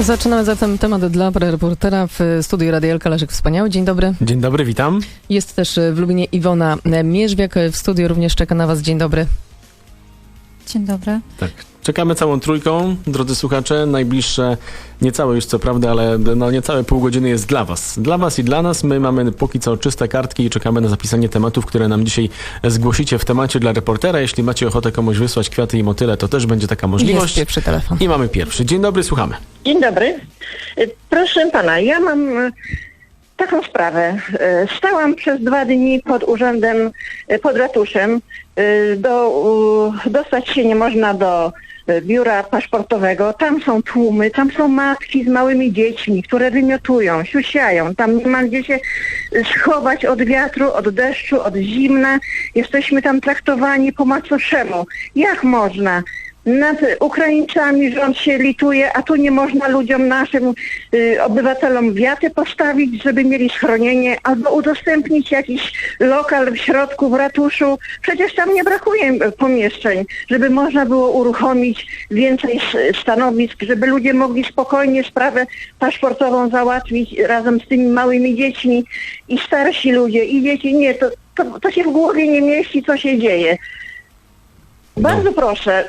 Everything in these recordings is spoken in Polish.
Zaczynamy zatem temat dla reportera w studiu Radielka Leszek Wspaniały. Dzień dobry. Dzień dobry, witam. Jest też w Lubinie Iwona Mierzwiak. W studiu również czeka na Was. Dzień dobry. Dzień dobry. Tak. Czekamy całą trójką, drodzy słuchacze. Najbliższe, niecałe już co prawda, ale no niecałe pół godziny jest dla Was. Dla Was i dla nas. My mamy póki co czyste kartki i czekamy na zapisanie tematów, które nam dzisiaj zgłosicie w temacie dla reportera. Jeśli macie ochotę komuś wysłać kwiaty i motyle, to też będzie taka Jest możliwość. pierwszy telefon. I mamy pierwszy. Dzień dobry, słuchamy. Dzień dobry. Y, Proszę pana, ja mam y, taką sprawę. Y, Stałam przez dwa dni pod urzędem, pod ratuszem. Do, dostać się nie można do biura paszportowego. Tam są tłumy, tam są matki z małymi dziećmi, które wymiotują, siusiają. Tam nie ma gdzie się schować od wiatru, od deszczu, od zimna. Jesteśmy tam traktowani po macoszemu. Jak można? Nad Ukraińcami rząd się lituje, a tu nie można ludziom naszym, y, obywatelom wiaty postawić, żeby mieli schronienie, albo udostępnić jakiś lokal w środku, w ratuszu. Przecież tam nie brakuje y, pomieszczeń, żeby można było uruchomić więcej stanowisk, żeby ludzie mogli spokojnie sprawę paszportową załatwić razem z tymi małymi dziećmi i starsi ludzie, i dzieci. Nie, to, to, to się w głowie nie mieści, co się dzieje. Bardzo proszę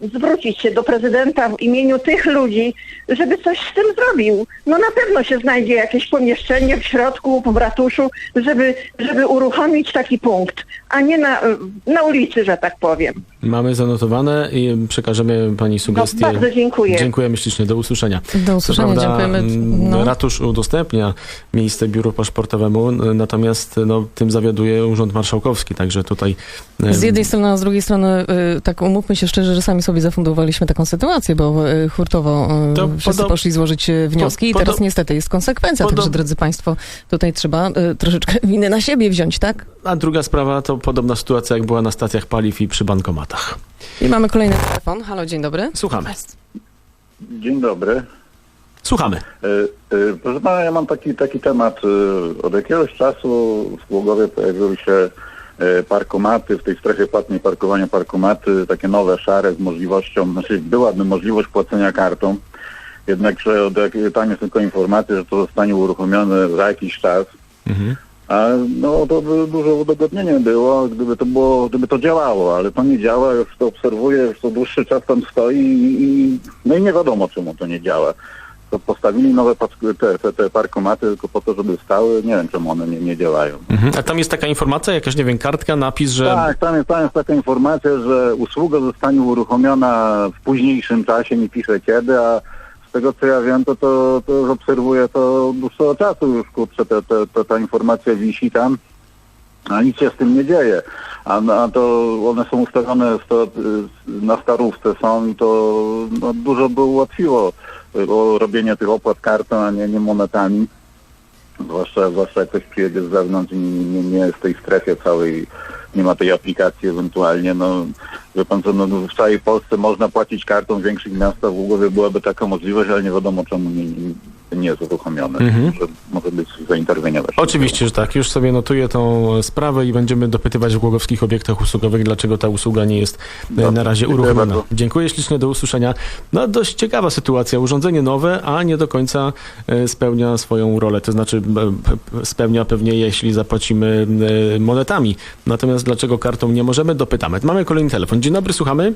zwrócić się do prezydenta w imieniu tych ludzi, żeby coś z tym zrobił. No na pewno się znajdzie jakieś pomieszczenie w środku, w ratuszu, żeby, żeby uruchomić taki punkt, a nie na, na ulicy, że tak powiem. Mamy zanotowane i przekażemy Pani sugestie. No, bardzo dziękuję. Dziękujemy ślicznie. Do usłyszenia. Do usłyszenia, prawda, dziękujemy. mm, No. Ratusz udostępnia miejsce biuru paszportowemu, natomiast no, tym zawiaduje Urząd Marszałkowski, także tutaj... e, Z jednej strony, a z drugiej strony, y, tak umówmy się szczerze, że sami sobie zafundowaliśmy taką sytuację, bo y, hurtowo To wszyscy podo- poszli złożyć wnioski i podo- teraz niestety jest konsekwencja. podo- Także, drodzy Państwo, tutaj trzeba troszeczkę winy na siebie wziąć, tak? A druga sprawa to podobna sytuacja, jak była na stacjach paliw i przy bankomatach. I mamy kolejny telefon. Halo, dzień dobry. Słuchamy. Dzień dobry. Słuchamy. E, e, Proszę pana, ja mam taki, taki temat. E, Od jakiegoś czasu w Głogowie pojawiły się e, parkomaty, w tej strefie płatnej parkowania parkomaty, takie nowe, szare, z możliwością, znaczy byłaby możliwość płacenia kartą, jednakże od tam jest tylko informacja, że to zostanie uruchomione za jakiś czas. Mhm. No to by duże udogodnienie było, gdyby to było, gdyby to działało, ale to nie działa, już to obserwuję, już to dłuższy czas tam stoi i, no i nie wiadomo czemu to nie działa. To postawili nowe te, te, te parkomaty tylko po to, żeby stały, nie wiem czemu one nie, nie działają. Mhm. A tam jest taka informacja, jakaś, nie wiem, kartka, napis, że... Tak, tam jest, tam jest taka informacja, że usługa zostanie uruchomiona w późniejszym czasie, nie pisze kiedy, a z tego co ja wiem, to, to, to już obserwuję to od dłuższego czasu już, kurczę, te, te, ta informacja wisi tam, a nic się z tym nie dzieje. A, a to one są ustawione sto, na starówce są i to no, dużo by ułatwiło y, robienie tych opłat kartą, a nie, nie monetami. Zwłaszcza, zwłaszcza jak ktoś przyjedzie z zewnątrz i nie, nie jest w tej strefie całej, nie ma tej aplikacji ewentualnie, no wie pan co, no, w całej Polsce można płacić kartą w większych miastach, w Głogowie byłaby taka możliwość, ale nie wiadomo czemu nie, nie, jest uruchomione, Mhm. że może być zainterweniować. Oczywiście, że tak. Już sobie notuję tą sprawę i będziemy dopytywać w głogowskich obiektach usługowych, dlaczego ta usługa nie jest e, Dobrze, na razie dziękuję uruchomiona. bardzo. Dziękuję ślicznie, do usłyszenia. No dość ciekawa sytuacja. Urządzenie nowe, a nie do końca e, spełnia swoją rolę. To znaczy e, spełnia pewnie, jeśli zapłacimy monetami. Natomiast dlaczego kartą nie możemy, dopytamy. Mamy kolejny telefon. Dzień dobry, słuchamy.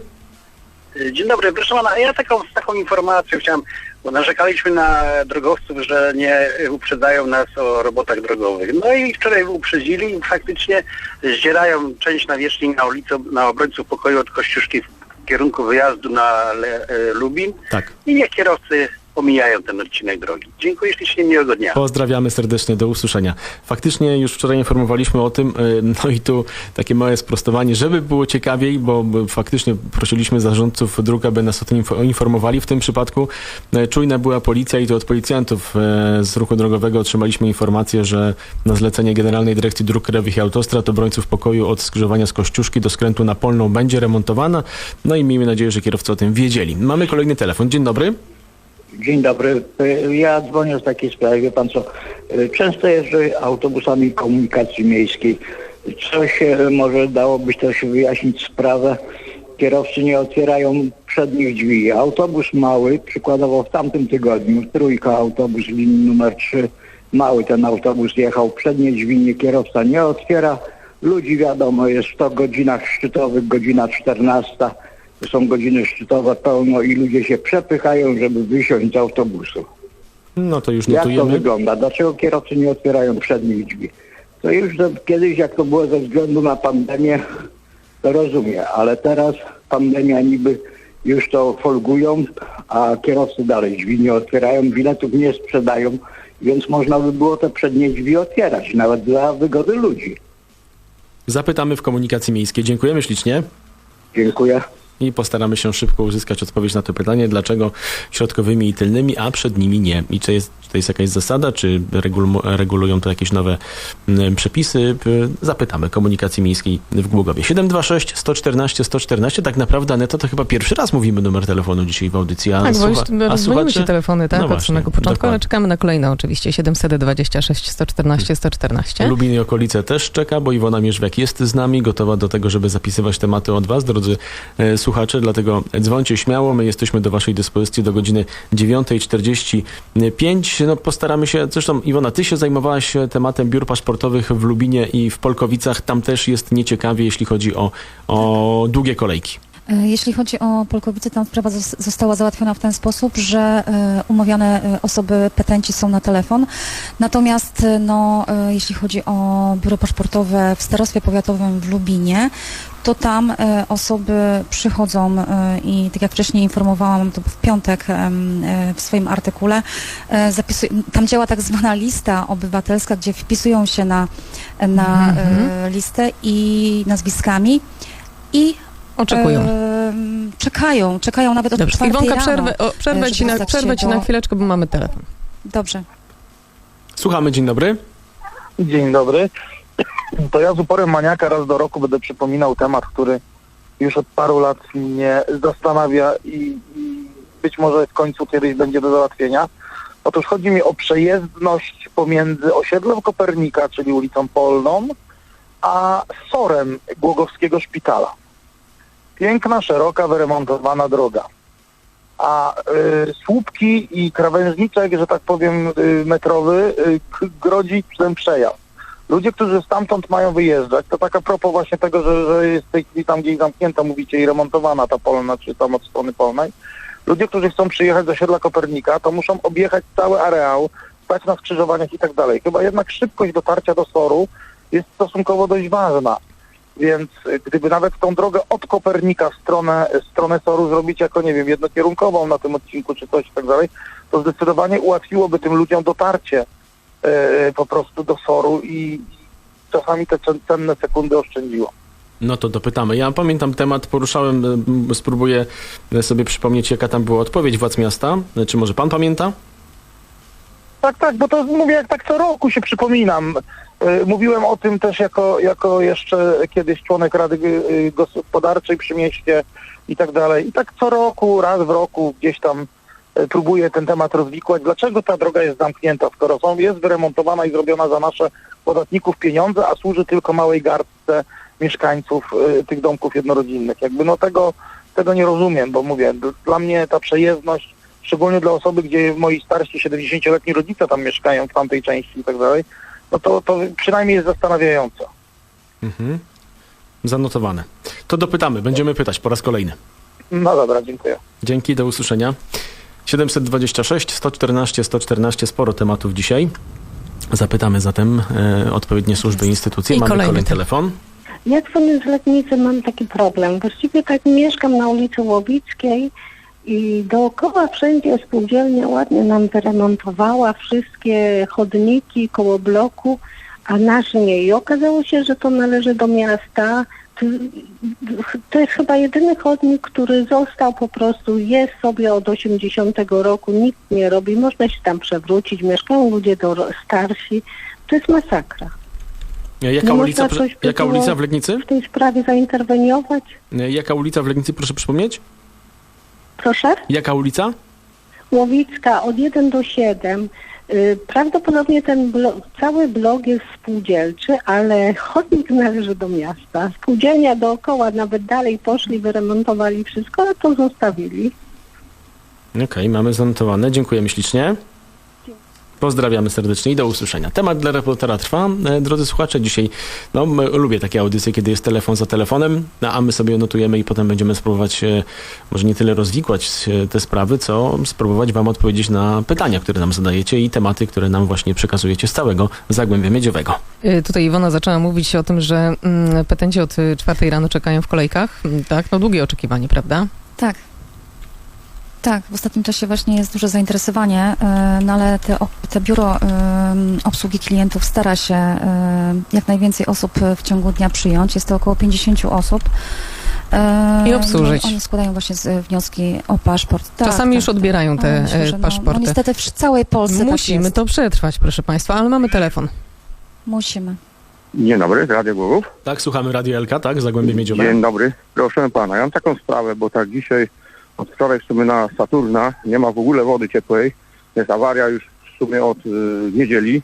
Dzień dobry, proszę pana, ja taką, z taką informacją chciałem, bo narzekaliśmy na drogowców, że nie uprzedzają nas o robotach drogowych. No i wczoraj uprzedzili i faktycznie zdzierają część nawierzchni na ulicę, na obrońców pokoju od Kościuszki w kierunku wyjazdu na Le, e, Lubin Tak. i niech kierowcy omijają ten odcinek drogi. Dziękuję ślicznie, miłego dnia. Pozdrawiamy serdecznie, do usłyszenia. Faktycznie już wczoraj informowaliśmy o tym, y, no i tu takie małe sprostowanie, żeby było ciekawiej, bo faktycznie prosiliśmy zarządców dróg, aby nas o tym info- informowali. W tym przypadku e, czujna była policja i to od policjantów e, z ruchu drogowego otrzymaliśmy informację, że na zlecenie Generalnej Dyrekcji Dróg Krajowych i Autostrad obrońców pokoju od skrzyżowania z Kościuszki do skrętu na Polną będzie remontowana. No i miejmy nadzieję, że kierowcy o tym wiedzieli. Mamy kolejny telefon. Dzień dobry. Dzień dobry. Y, Ja dzwonię w takiej sprawie, wie pan co, y, często jeżdżę autobusami komunikacji miejskiej. Coś y, może dałoby też wyjaśnić sprawę. Kierowcy nie otwierają przednich drzwi. Autobus mały, przykładowo w tamtym tygodniu, trójka autobus linii numer 3, mały ten autobus jechał, przednie drzwi nie kierowca nie otwiera. Ludzi wiadomo, jest 100 godzinach szczytowych, godzina 14 są godziny szczytowe pełno i ludzie się przepychają, żeby wysiąść z autobusu. No to już Jak to notujemy. wygląda? Dlaczego kierowcy nie otwierają przednich drzwi? To już to kiedyś, jak to było ze względu na pandemię, to rozumiem, ale teraz pandemia niby już to folgują, a kierowcy dalej drzwi nie otwierają, biletów nie sprzedają, więc można by było te przednie drzwi otwierać, nawet dla wygody ludzi. Zapytamy w komunikacji miejskiej. Dziękujemy ślicznie. Dziękuję. I postaramy się szybko uzyskać odpowiedź na to pytanie, dlaczego środkowymi i tylnymi, a przed nimi nie. I czy, jest, to jest jakaś zasada, czy regul, regulują to jakieś nowe przepisy? Zapytamy komunikacji miejskiej w Głogowie. 726 114 114. Tak naprawdę, Aneta, to chyba pierwszy raz mówimy numer telefonu dzisiaj w audycji. A, Tak, słucha- a rozdzwoniły się słuchacze? telefony, tak, No od właśnie, samego początku, ale dokładnie. czekamy na kolejne oczywiście. 726 114 114. Lubin i okolice też czeka, bo Iwona Mierzwiak jest z nami, gotowa do tego, żeby zapisywać tematy od Was, drodzy e, słuchacze, dlatego dzwońcie śmiało, my jesteśmy do Waszej dyspozycji do godziny 9.45. No postaramy się, zresztą Iwona, Ty się zajmowałaś e, tematem biur paszportowych w Lubinie i w Polkowicach, tam też jest nieciekawie, jeśli chodzi o, o długie kolejki. E, Jeśli chodzi o Polkowice, tam sprawa zos- została załatwiona w ten sposób, że e, umawiane e, osoby petenci są na telefon. Natomiast no, jeśli chodzi o biuro paszportowe w starostwie powiatowym w Lubinie, to tam osoby przychodzą i tak jak wcześniej informowałam, to w piątek w swoim artykule, zapisuj, tam działa tak zwana lista obywatelska, gdzie wpisują się na, na e, listę i nazwiskami i Oczekują. Em, czekają, czekają nawet od Dobrze, czwartej Iwonka, rano. przerwę, o, przerwę, żeby ci na, przerwę ci do- na chwileczkę, bo mamy telefon. Dobrze. Słuchamy, dzień dobry. Dzień dobry. To ja z uporem maniaka raz do roku będę przypominał temat, który już od paru lat mnie zastanawia i, i być może w końcu kiedyś będzie do załatwienia. Otóż chodzi mi o przejezdność pomiędzy osiedlem Kopernika, czyli ulicą Polną, a sorem Głogowskiego Szpitala. Piękna, szeroka, wyremontowana droga. A y, słupki i krawężniczek, że tak powiem, y, metrowy y, grodzi ten przejazd. Ludzie, którzy stamtąd mają wyjeżdżać, to tak a propos właśnie tego, że, że jest w tej chwili tam gdzieś zamknięta, mówicie, i remontowana ta polna, czy tam od strony polnej. Ludzie, którzy chcą przyjechać do osiedla Kopernika, to muszą objechać cały areał, stać na skrzyżowaniach i tak dalej. Chyba jednak szybkość dotarcia do Soru jest stosunkowo dość ważna. Więc gdyby nawet tą drogę od Kopernika w stronę, stronę Soru zrobić jako, nie wiem, jednokierunkową na tym odcinku czy coś i tak dalej, to zdecydowanie ułatwiłoby tym ludziom dotarcie e, po prostu do Soru i czasami te cen- cenne sekundy oszczędziło. No to dopytamy. Ja pamiętam temat, poruszałem, spróbuję sobie przypomnieć, jaka tam była odpowiedź władz miasta. Czy może pan pamięta? Tak, tak, bo to mówię, jak tak co roku się przypominam. E, Mówiłem o tym też jako, jako jeszcze kiedyś członek Rady e, Gospodarczej przy mieście i tak dalej. I tak co roku, raz w roku gdzieś tam e, próbuję ten temat rozwikłać. Dlaczego ta droga jest zamknięta, skoro są, jest wyremontowana i zrobiona za nasze podatników pieniądze, a służy tylko małej garstce mieszkańców e, tych domków jednorodzinnych. Jakby no tego, tego nie rozumiem, bo mówię, dla mnie ta przejezdność szczególnie dla osoby, gdzie moi starsi 70-letni rodzice tam mieszkają w tamtej części i tak dalej, no to, to przynajmniej jest zastanawiające. Mhm. Zanotowane. To dopytamy, będziemy pytać po raz kolejny. No dobra, dziękuję. Dzięki, do usłyszenia. 726 114 114, sporo tematów dzisiaj. Zapytamy zatem e, odpowiednie służby i instytucje. I Mamy kolejny kolejny telefon. telefon. Ja dzwonię z Letnicy, mam taki problem. Właściwie tak mieszkam na ulicy Łowickiej I dookoła wszędzie spółdzielnia ładnie nam wyremontowała wszystkie chodniki koło bloku, a nasz nie. I okazało się, że to należy do miasta. To, jest chyba jedyny chodnik, który został po prostu, jest sobie od 80 roku, nikt nie robi, można się tam przewrócić, mieszkają ludzie do, starsi. To jest masakra. Jaka, ulica, jaka ulica w Legnicy? W tej sprawie zainterweniować? Jaka ulica w Legnicy, proszę przypomnieć? Proszę? Jaka ulica? Łowicka od 1 do 7. Y, Prawdopodobnie ten cały blok jest spółdzielczy, ale chodnik należy do miasta. Spółdzielnia dookoła nawet dalej poszli, wyremontowali wszystko, ale to zostawili. Okej, mamy zanotowane. Dziękujemy ślicznie. Pozdrawiamy serdecznie i do usłyszenia. Temat dla reportera trwa. E, Drodzy słuchacze, dzisiaj no, lubię takie audycje, kiedy jest telefon za telefonem, no, a my sobie notujemy i potem będziemy spróbować e, może nie tyle rozwikłać e, te sprawy, co spróbować wam odpowiedzieć na pytania, które nam zadajecie i tematy, które nam właśnie przekazujecie z całego Zagłębia Miedziowego. Tutaj Iwona zaczęła mówić o tym, że mm, petenci od czwartej rano czekają w kolejkach. Mm, Tak, no długie oczekiwanie, prawda? Tak. Tak, w ostatnim czasie właśnie jest duże zainteresowanie, no ale te, te biuro e, obsługi klientów stara się e, jak najwięcej osób w ciągu dnia przyjąć. Jest to około 50 osób. E, I obsłużyć. no Oni składają właśnie z, wnioski o paszport. Tak, Czasami tak, już tak. odbierają te Ale myślę, e, że no, paszporty. No, niestety w całej Polsce Musimy tak jest. to przetrwać, proszę Państwa, ale mamy telefon. Musimy. Dzień dobry, Radio Głogów. Tak, słuchamy Radio LK, tak? Zagłębie Miedziowe. Dzień dobry. Proszę pana, ja mam taką sprawę, bo tak dzisiaj od wczoraj w sumie na Saturna nie ma w ogóle wody ciepłej. Jest awaria już w sumie od y, niedzieli.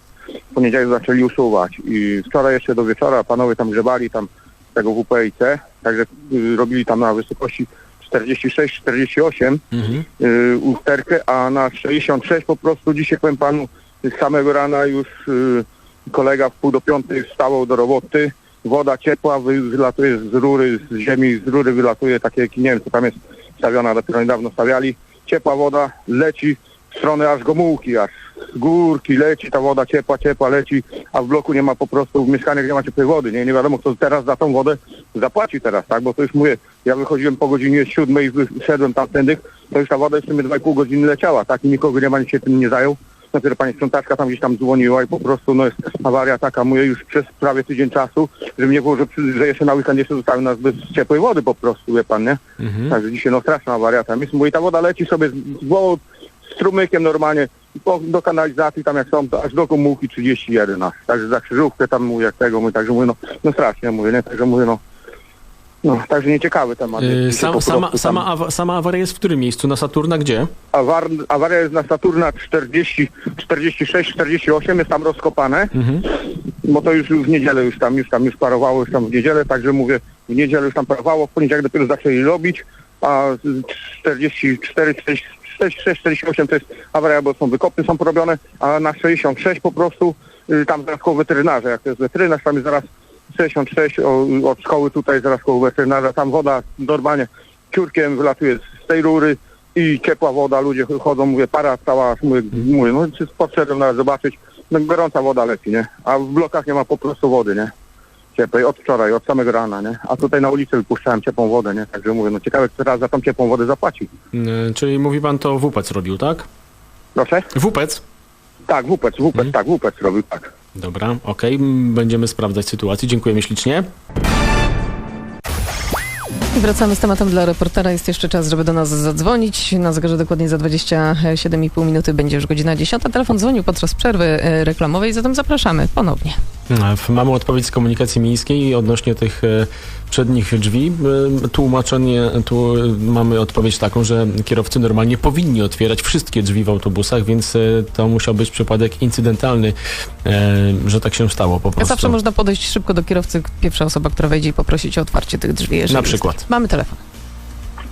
W poniedziałek zaczęli usuwać i wczoraj jeszcze do wieczora panowie tam grzebali tam tego WPIC, także y, robili tam na wysokości 46-48 Mhm. y, usterkę, a na 66 po prostu dzisiaj powiem panu z samego rana już y, kolega w pół do piątej wstawał do roboty, woda ciepła wy, wylatuje z rury, z ziemi, z rury wylatuje takie, nie wiem co tam jest stawiona, dopiero niedawno stawiali, ciepła woda leci w stronę aż Gomułki, aż górki leci ta woda ciepła, ciepła leci, a w bloku nie ma po prostu, w mieszkaniach nie ma ciepłej wody, nie, nie wiadomo kto teraz za tą wodę zapłaci teraz, tak, bo to już mówię, ja wychodziłem po godzinie siódmej, wyszedłem tamtędy, to już ta woda w sumie 2,5 godziny leciała, tak, i nikogo nie ma, nikt się tym nie zajął. Dopiero pani sprzątaczka tam gdzieś tam dzwoniła i po prostu no jest awaria taka, mówię już przez prawie tydzień czasu, że mnie było, że, że jeszcze na weekend jeszcze zostawił nas bez ciepłej wody po prostu, wie pan, nie? Mhm. Także dzisiaj no straszna awaria tam jest, mówi ta woda leci sobie z, z wodą, strumykiem normalnie do kanalizacji tam jak są, to aż do komułki 31 aż. Także za krzyżówkę tam mówię jak tego, mówię, także mówię no, no strasznie mówię, nie? Także mówię no, no także nieciekawy temat. Y, Dzisiaj Sam, sama, sama, awa, sama awaria jest w którym miejscu? Na Saturna gdzie? Awar, awaria jest na Saturna 40, 46, 48, jest tam rozkopane, Mhm. bo to już w niedzielę już tam, już tam już parowało, już tam w niedzielę, także mówię, w niedzielę już tam parowało, w poniedziałek dopiero zaczęli robić, a 44, 46, 48 to jest awaria, bo są wykopy są porobione, a na 66 po prostu, y, tam zaraz koło weterynarza, jak to jest weterynarz, tam jest zaraz 66 o, od szkoły tutaj, zaraz koło weterynarza, tam woda normalnie ciurkiem wylatuje z tej rury i ciepła woda, ludzie chodzą, mówię, para cała, mówię, mówię no czy podszedłem nawet zobaczyć, no gorąca woda leci, nie? A w blokach nie ma po prostu wody, nie? Ciepłej, od wczoraj, od samego rana, nie? A tutaj na ulicy wypuszczałem ciepłą wodę, nie? Także mówię, no ciekawe, kto raz za tą ciepłą wodę zapłaci. Y, Czyli mówi pan to WPEC robił, tak? Proszę? WPEC? Tak, WPEC, WPEC, Mhm. tak, WPEC robił, tak. Dobra, okej, m, będziemy sprawdzać sytuację. Dziękujemy ślicznie. I wracamy z tematem dla reportera. Jest jeszcze czas, żeby do nas zadzwonić. Na zegarze dokładnie za 27,5 minuty będzie już godzina 10. Telefon dzwonił podczas przerwy e, reklamowej, zatem zapraszamy ponownie. Mamy odpowiedź z komunikacji miejskiej odnośnie tych e, przednich drzwi. E, Tłumaczenie, tu e, mamy odpowiedź taką, że kierowcy normalnie powinni otwierać wszystkie drzwi w autobusach, więc to musiał być przypadek incydentalny, że tak się stało po prostu. Zawsze można podejść szybko do kierowcy, pierwsza osoba, która wejdzie i poprosić o otwarcie tych drzwi. jeżeli Na jest. przykład. Mamy telefon.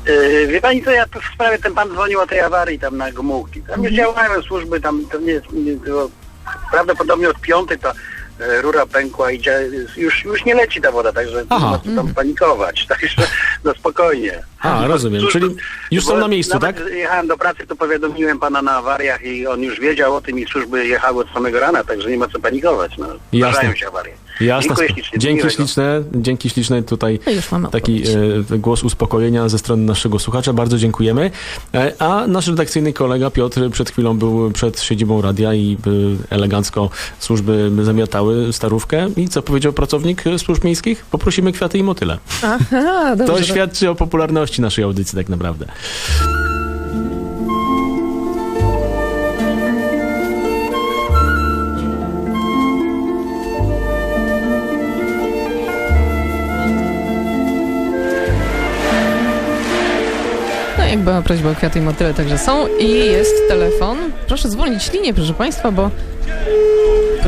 Yy, wie pani co, ja tu w sprawie ten pan dzwonił o tej awarii tam na Gomułki. Tam już działają służby, tam to nie, jest- nie prawdopodobnie od piątej e, rura pękła i już, już nie leci ta woda, także Aha. nie ma co tam panikować, także no spokojnie. A, rozumiem, Cóż, czyli już są na miejscu, tak? jechałem do pracy, to powiadomiłem pana na awariach i on już wiedział o tym i służby jechały od samego rana, także nie ma co panikować, no. Jasne. Zdarzają się awarie. Jasne. Dziękuję ślicznie. Dzięki Miłego. śliczne, dzięki śliczne tutaj No taki e, głos uspokojenia ze strony naszego słuchacza. Bardzo dziękujemy. E, a nasz redakcyjny kolega Piotr przed chwilą był przed siedzibą radia i e, elegancko służby zamiatały starówkę. I co powiedział pracownik służb miejskich? Poprosimy kwiaty i motyle. Aha, To dobrze. świadczy o popularności naszej audycji tak naprawdę. Była prośba o kwiaty i motyle, także są. I jest telefon. Proszę zwolnić linię, proszę Państwa, bo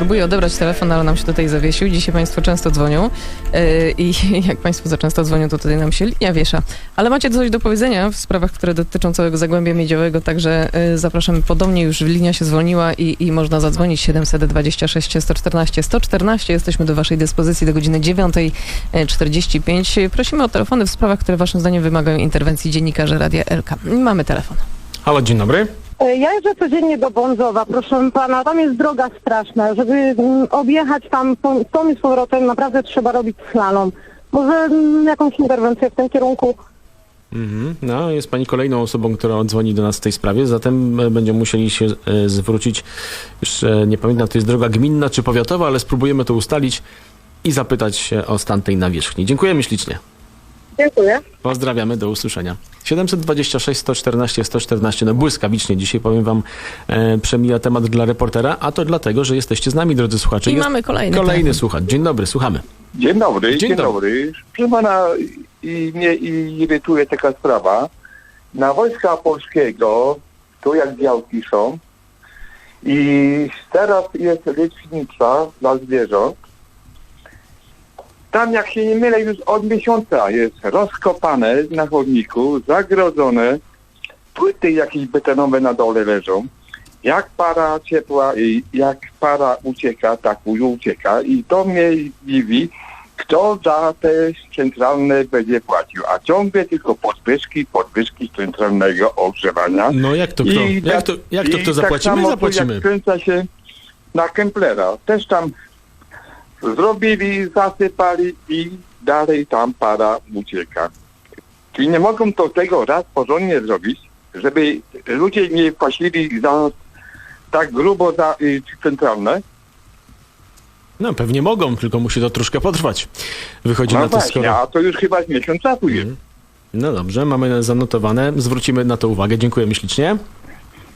próbuję odebrać telefon, ale nam się tutaj zawiesił. Dzisiaj Państwo często dzwonią yy, i jak Państwo za często dzwonią, to tutaj nam się linia wiesza. Ale macie coś do powiedzenia w sprawach, które dotyczą całego Zagłębia Miedziowego, także yy, zapraszamy podobnie. Już linia się zwolniła i, i można zadzwonić 726 114 114. Jesteśmy do Waszej dyspozycji do godziny 9.45. Prosimy o telefony w sprawach, które Waszym zdaniem wymagają interwencji dziennikarzy Radia LK. Mamy telefon. Halo, dzień dobry. E, Ja jeżdżę codziennie do Bądzowa, proszę pana. Tam jest droga straszna. Żeby mm, objechać tam tą, i z powrotem, naprawdę trzeba robić slalom. Może mm, jakąś interwencję w tym kierunku? Mhm. No, jest pani kolejną osobą, która odzwoni do nas w tej sprawie, zatem e, będziemy musieli się e, zwrócić. Już nie pamiętam, to jest droga gminna czy powiatowa, ale spróbujemy to ustalić i zapytać się o stan tej nawierzchni. Dziękujemy ślicznie. Dziękuję. Pozdrawiamy, do usłyszenia. 726 114 114, no błyskawicznie dzisiaj powiem wam, e, przemija temat dla reportera, a to dlatego, że jesteście z nami, drodzy słuchacze. I Jest mamy kolejny kolejny słuchacz. Dzień dobry, słuchamy. Dzień dobry, Dzień dzień, dobry. dobry. Proszę pana, i mnie i irytuje taka sprawa. Na Wojska Polskiego, tu jak działki są, i teraz jest lecznictwa dla zwierząt. Tam, jak się nie mylę, już od miesiąca jest rozkopane na chodniku, zagrodzone, płyty jakieś betonowe na dole leżą. Jak para ciepła i jak para ucieka, tak ucieka. I to mnie dziwi, kto za te centralne będzie płacił. A ciągle tylko podwyżki, podwyżki centralnego ogrzewania. No jak to kto? I Jak to, jak to kto tak zapłaci? samo My zapłacimy. Jak kręca się na Kemplera. Też tam zrobili, zasypali i dalej tam para ucieka. Czyli nie mogą to tego raz porządnie zrobić, żeby ludzie nie płacili za tak grubo za y, centralne. No pewnie mogą, tylko musi to troszkę potrwać. Wychodzi No na to właśnie, skoro... a to już chyba miesiąc czasu jest. Mhm. No dobrze, mamy zanotowane. Zwrócimy na to uwagę. Dziękujemy ślicznie.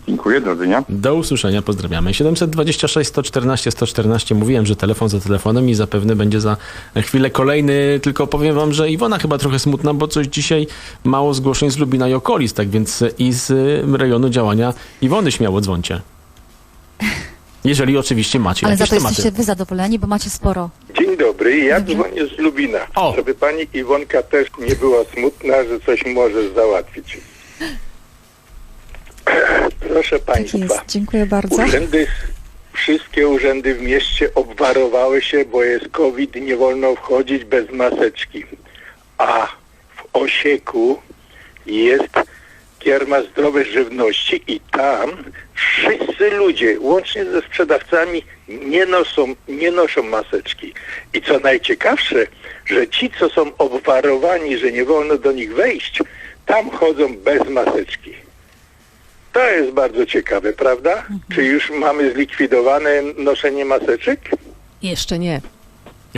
Dziękuję, do widzenia. Do usłyszenia, pozdrawiamy. 726 114 114. Mówiłem, że telefon za telefonem i zapewne będzie za chwilę kolejny. Tylko powiem wam, że Iwona chyba trochę smutna, bo coś dzisiaj mało zgłoszeń z Lubina i okolic, tak więc i z rejonu działania Iwony śmiało dzwońcie. Jeżeli oczywiście macie Ale za to jesteście wy zadowoleni, bo macie sporo. Dzień dobry, ja Dobrze. dzwonię z Lubina. O. Żeby pani Iwonka też nie była smutna, że coś może załatwić. Proszę Tak państwa, jest. Dziękuję bardzo. urzędy, wszystkie urzędy w mieście obwarowały się, bo jest COVID, nie wolno wchodzić bez maseczki. A w Osieku jest kierma zdrowej żywności i tam wszyscy ludzie, łącznie ze sprzedawcami, nie noszą, nie noszą maseczki. I co najciekawsze, że ci, co są obwarowani, że nie wolno do nich wejść, tam chodzą bez maseczki. To jest bardzo ciekawe, prawda? Czy już mamy zlikwidowane noszenie maseczek? Jeszcze nie.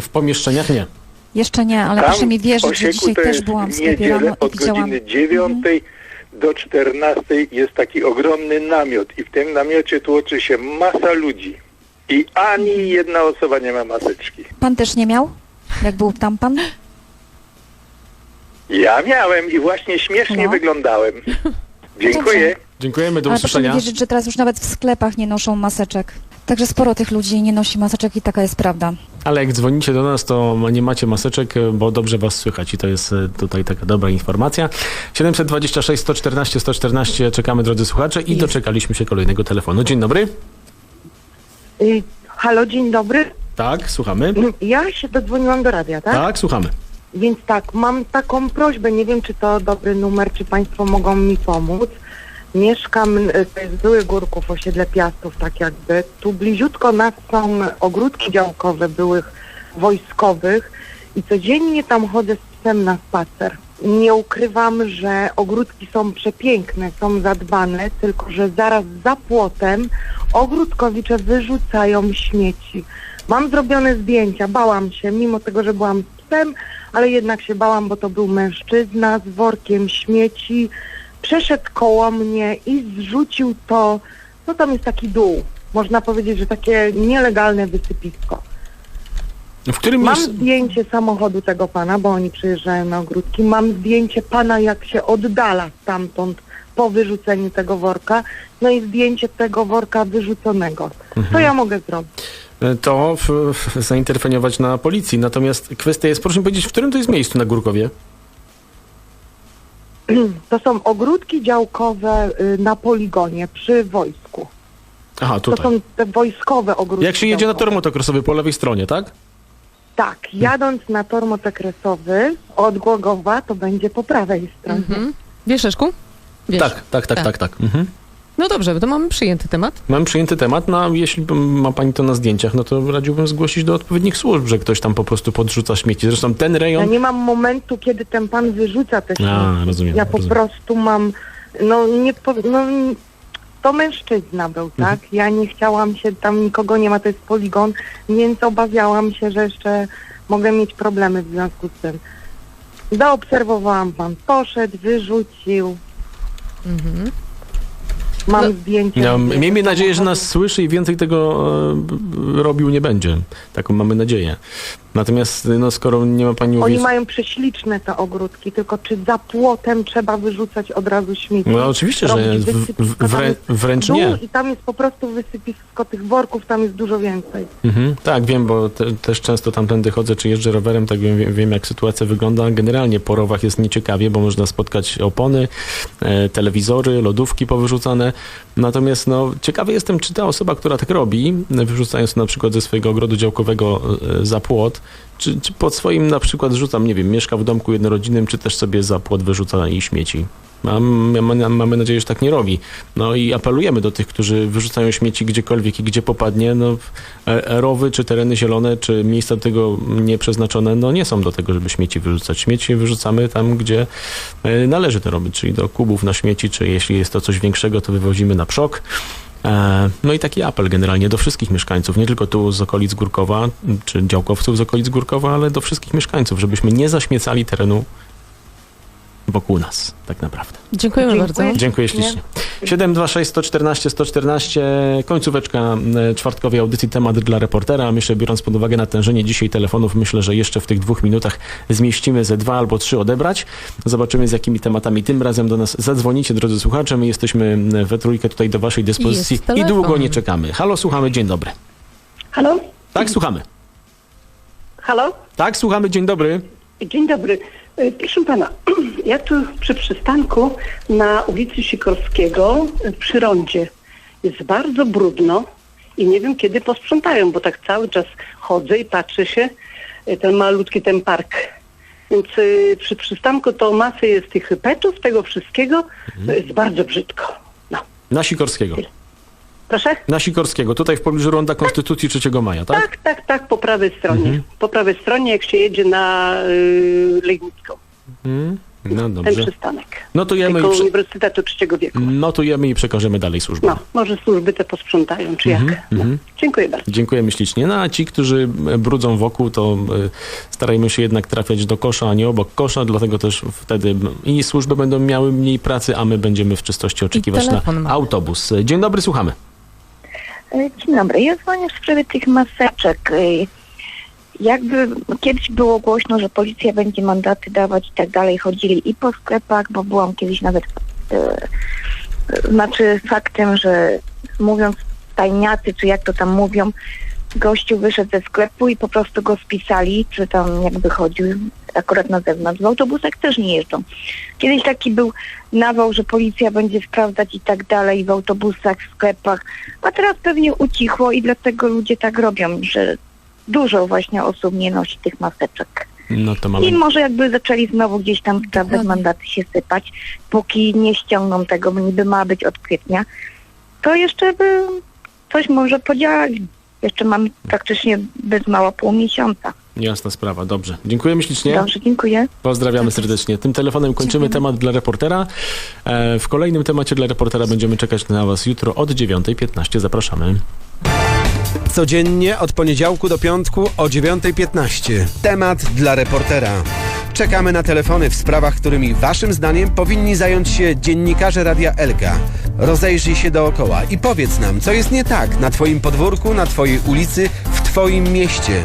W pomieszczeniach nie. Jeszcze nie, ale Tam proszę mi wierzyć, że dzisiaj też byłam w niedzielę od widziałam. godziny 9 do 14 jest taki ogromny namiot i w tym namiocie tłoczy się masa ludzi. I ani jedna osoba nie ma maseczki. Pan też nie miał? Jak był tam pan? Ja miałem i właśnie śmiesznie No. wyglądałem. Dziękuję. Dziękujemy, do Ale usłyszenia. wierzyć, że teraz już nawet w sklepach nie noszą maseczek. Także sporo tych ludzi nie nosi maseczek i taka jest prawda. Ale jak dzwonicie do nas, to nie macie maseczek, bo dobrze was słychać i to jest e, tutaj taka dobra informacja. 726 114 114 czekamy, drodzy słuchacze, i Jest. doczekaliśmy się kolejnego telefonu. Dzień dobry. Y, Halo, dzień dobry. Tak, słuchamy. Ja się dodzwoniłam do radia, tak? Tak, słuchamy. Więc tak, mam taką prośbę, nie wiem czy to dobry numer, czy Państwo mogą mi pomóc. Mieszkam, y, to jest Były Górków, osiedle Piastów, tak jakby. Tu bliziutko nas są ogródki działkowe byłych wojskowych i codziennie tam chodzę z psem na spacer. Nie ukrywam, że ogródki są przepiękne, są zadbane, tylko że zaraz za płotem ogródkowicze wyrzucają śmieci. Mam zrobione zdjęcia, bałam się, mimo tego, że byłam z psem, ale jednak się bałam, bo to był mężczyzna z workiem śmieci, przeszedł koło mnie i zrzucił to, no tam jest taki dół, można powiedzieć, że takie nielegalne wysypisko. W którym Mam miejscu... zdjęcie samochodu tego pana, bo oni przyjeżdżają na ogródki. Mam zdjęcie pana, jak się oddala stamtąd po wyrzuceniu tego worka. No i zdjęcie tego worka wyrzuconego. Co ja mogę zrobić? To w, w, zainterweniować na policji. Natomiast kwestia jest, proszę mi powiedzieć, w którym to jest miejscu na Górkowie? To są ogródki działkowe y, na poligonie przy wojsku. Aha, To tutaj. są te wojskowe ogródki. Jak się jedzie na działkowe. tor motokrosowy po lewej stronie, tak? Tak, jadąc na tor motokresowy od Głogowa, to będzie po prawej stronie. Mhm. Wiesz? Wiesz. Tak, tak, tak, tak, tak. Mhm. No dobrze, to mamy przyjęty temat. Mam przyjęty temat, no a jeśli ma pani to na zdjęciach, no to radziłbym zgłosić do odpowiednich służb, że ktoś tam po prostu podrzuca śmieci. Zresztą ten Ja rejon... nie mam momentu, kiedy ten pan wyrzuca te śmieci. A, rozumiem, Ja po rozumiem. prostu mam, no nie, no, to mężczyzna był, Mhm. tak? Ja nie chciałam się, tam nikogo nie ma, to jest poligon, więc obawiałam się, że jeszcze mogę mieć problemy w związku z tym. Zaobserwowałam, pan poszedł, wyrzucił. Mhm. Mam zdjęcie. Ja, zdjęcie miejmy nadzieję, że nas słyszy i więcej tego e, robił nie będzie. Taką mamy nadzieję. Natomiast no, skoro nie ma pani Oni mają prześliczne te ogródki, tylko czy za płotem trzeba wyrzucać od razu śmieci? No oczywiście, że robić w, w, tam wrę, wręcz nie. I tam jest po prostu wysypisko tych worków, tam jest dużo więcej. Mhm, tak, wiem, bo te, też często tamtędy chodzę, czy jeżdżę rowerem, tak wiem, wiem, jak sytuacja wygląda. Generalnie po rowach jest nieciekawie, bo można spotkać opony, e, telewizory, lodówki powyrzucane. Natomiast no, ciekawy jestem, czy ta osoba, która tak robi, wyrzucając na przykład ze swojego ogrodu działkowego e, za płot, czy, czy pod swoim na przykład rzucam, nie wiem, mieszka w domku jednorodzinnym, czy też sobie za płot wyrzuca i śmieci. Mam, mamy, mamy nadzieję, że tak nie robi. No i apelujemy do tych, którzy wyrzucają śmieci gdziekolwiek i gdzie popadnie. No, e, rowy, czy tereny zielone, czy miejsca do tego nieprzeznaczone, no nie są do tego, żeby śmieci wyrzucać. Śmieci wyrzucamy tam, gdzie e, należy to robić, czyli do kubów na śmieci, czy jeśli jest to coś większego, to wywozimy na przok. E, No i taki apel generalnie do wszystkich mieszkańców, nie tylko tu z okolic Górkowa, czy działkowców z okolic Górkowa, ale do wszystkich mieszkańców, żebyśmy nie zaśmiecali terenu wokół nas, tak naprawdę. Dziękujemy Dziękuję. bardzo. Dziękuję ślicznie. 726 114 114, końcóweczka e, czwartkowej audycji Temat dla reportera. Myślę, biorąc pod uwagę natężenie dzisiaj telefonów, myślę, że jeszcze w tych dwóch minutach zmieścimy ze dwa albo trzy odebrać. Zobaczymy, z jakimi tematami tym razem do nas zadzwonicie, drodzy słuchacze. My jesteśmy we trójkę tutaj do waszej dyspozycji i telefon. długo nie czekamy. Halo, słuchamy, dzień dobry. Halo? Tak, słuchamy. Halo? Tak, słuchamy, dzień dobry. Dzień dobry. E, Proszę pana, ja tu przy przystanku na ulicy Sikorskiego e, przy rondzie jest bardzo brudno i nie wiem kiedy posprzątają, bo tak cały czas chodzę i patrzę się, e, ten malutki ten park. Więc przy przystanku to masy jest tych peczów, tego wszystkiego, to jest bardzo brzydko. No. Na Sikorskiego. Proszę? Na Sikorskiego, tutaj w pobliżu Ronda Konstytucji 3 maja, tak? Tak, tak, tak, po prawej stronie. Po prawej stronie, jak się jedzie na y, Legnicką. Mm, No Ten dobrze. przystanek. Notujemy i, Koło prze... Uniwersytetu Trzeciego Wieku. Notujemy i przekażemy dalej służbom. No, może służby te posprzątają, czy jak. No. Mhm. Dziękuję bardzo. Dziękujemy ślicznie. No a ci, którzy e, brudzą wokół, to e, starajmy się jednak trafiać do kosza, a nie obok kosza, dlatego też wtedy i służby będą miały mniej pracy, a my będziemy w czystości oczekiwać na mamy. autobus. Dzień dobry, słuchamy. Dzień dobry. Ja dzwonię w sprawie tych maseczek. Y, Jakby kiedyś było głośno, że policja będzie mandaty dawać i tak dalej. Chodzili i po sklepach, bo byłam kiedyś nawet, e, znaczy faktem, że mówiąc tajniacy, czy jak to tam mówią, gościu wyszedł ze sklepu i po prostu go spisali, czy tam jakby chodził akurat na zewnątrz. W autobusach też nie jeżdżą. Kiedyś taki był nawał, że policja będzie sprawdzać i tak dalej w autobusach, w sklepach, a teraz pewnie ucichło i dlatego ludzie tak robią, że dużo właśnie osób nie nosi tych maseczek. No to I mamy. może jakby zaczęli znowu gdzieś tam sprawdzać, mandaty się sypać, póki nie ściągną tego, bo niby ma być od kwietnia, to jeszcze by coś może podziałali. Jeszcze mamy praktycznie bez mała pół miesiąca. Jasna sprawa, dobrze. Dziękujemy ślicznie. Dobrze, dziękuję. Pozdrawiamy serdecznie. Tym telefonem kończymy temat dla reportera. E, W kolejnym temacie dla reportera będziemy czekać na Was jutro od 9.15. Zapraszamy. Codziennie od poniedziałku do piątku o 9.15. Temat dla reportera. Czekamy na telefony w sprawach, którymi Waszym zdaniem powinni zająć się dziennikarze Radia Elka. Rozejrzyj się dookoła i powiedz nam, co jest nie tak na Twoim podwórku, na Twojej ulicy, w Twoim mieście.